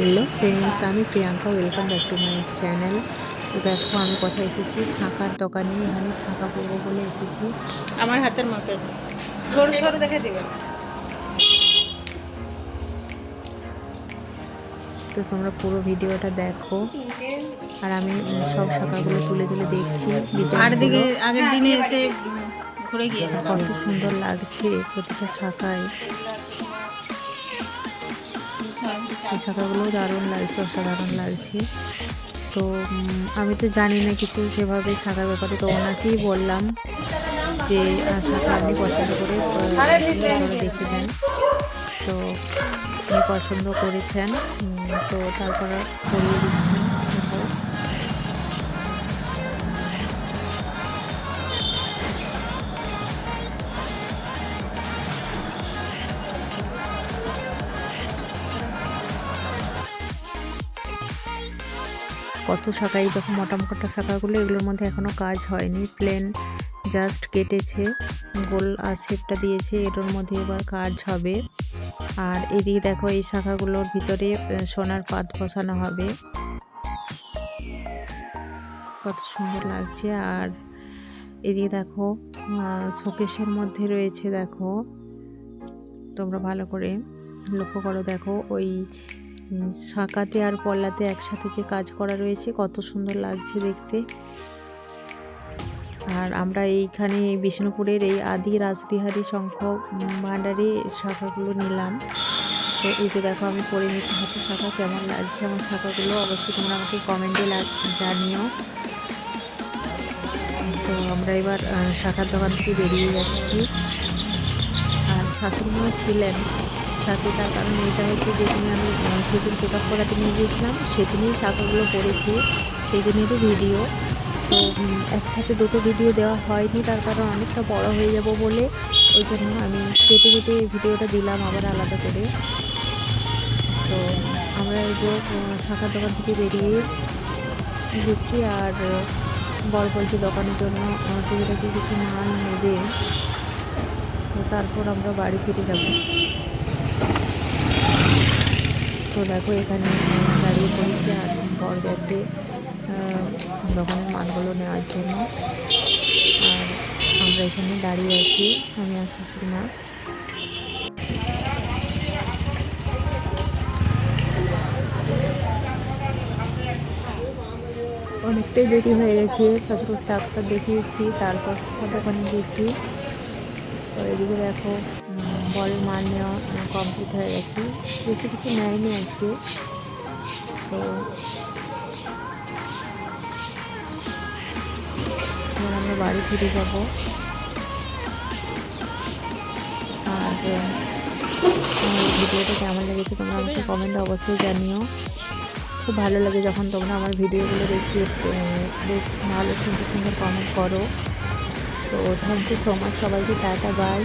Hello friends আমি Priyanka welcome back to my channel তো দেখো আমি কোথায় এসেছি? শাঁখার দোকানে এখানে শাঁখা পরবো বলে এসেছি। আমার হাতের মাপের সরু সরু দেখে দিবেন তো তোমরা পুরো ভিডিওটা দেখো। আর আমি সব শাঁখাগুলো তুলে তুলে দেখছি আর দিকে আগের দিনে এসে ঘুরে গিয়েছে কত সুন্দর লাগছে প্রতিটা শাখায়। এই শাখাগুলো দারুণ লাগছে, অসাধারণ লাগছে। তো আমি তো জানি না কিছু সেভাবে শাখার ব্যাপারে তো ওনাকেই বললাম যে শাখা আপনি পছন্দ করে দেখেছেন তো, উনি পছন্দ করেছেন তো তারপর করিয়ে দিচ্ছেন। কত শাখা এই যখন মোটা মোটা শাখাগুলো, এগুলোর মধ্যে এখনও কাজ হয়নি। প্লেন জাস্ট কেটেছে, গোল শেপটা দিয়েছে, এটার মধ্যে এবার কাজ হবে। আর এদিকে দেখো, এই শাখাগুলোর ভিতরে সোনার পাত বসানো হবে। কত সুন্দর লাগছে। আর এদিকে দেখো শোকেশের মধ্যে রয়েছে, দেখো। তোমরা ভালো করে লক্ষ্য করো, দেখো, ওই শাঁকাতে আর পল্লাতে একসাথে যে কাজ করা রয়েছে, কত সুন্দর লাগছে দেখতে। আর আমরা এইখানে বিষ্ণুপুরের এই আদি রাসবিহারী শঙ্খ ভাণ্ডারে শাখাগুলো নিলাম। তো এই যে দেখো, আমি পরে নিচ্ছি হাতে শাখা, কেমন লাগছে আমার শাখাগুলো? অবশ্যই তোমরা আমাকে কমেন্টে জানিও। তো আমরা এবার শাখার দোকান থেকে বেরিয়ে যাচ্ছি। আর শাশুড়ি ছিলেন সাথে তার কারণ এটা হচ্ছে যেদিনে আমি সেদিন চেক আপ করাতে নিয়ে গিয়েছিলাম, সেদিনই শাখাগুলো পড়েছি। সেই দিনেরই ভিডিও তো একসাথে দুটো ভিডিও দেওয়া হয়নি, তার কারণ অনেকটা বড় হয়ে যাব বলে। ওই জন্য আমি কেটে কেটে ভিডিওটা দিলাম আবার আলাদা করে। তো, আমরা এই যে শাখার দোকান থেকে বেরিয়ে গেছি আর বড় বলছি দোকানের জন্য টুকিটাকি কিছু মাল নেবে। তো তারপর আমরা বাড়ি ফিরে যাব। তো দেখো এখানে দাঁড়িয়ে পড়েছে, আর বর গেছে দোকানের মালগুলো নেওয়ার জন্য। আর আমরা এখানে দাঁড়িয়ে আছি, আমি শাশুড়ি মা। অনেকটাই দেরি হয়ে গেছে, শ্বশুর ডাক্তার দেখিয়েছি, তারপর দোকানে গেছি। তো এদিকে দেখো বরের মাল নেওয়া কমপ্লিট হয়ে গেছে। বেশি কিছু নেয়নি আজকে। তো আমরা বাড়ি ফিরে যাব। আর ভিডিওটা কেমন লেগেছে তোমরা আমাকে কমেন্টে অবশ্যই জানিও। খুব ভালো লাগে যখন তোমরা আমার ভিডিওগুলো দেখে বেশ ভালো সুন্দর সুন্দর কমেন্ট করো। তো থ্যাংক ইউ সো মাচ সবাইকে টাটা বাই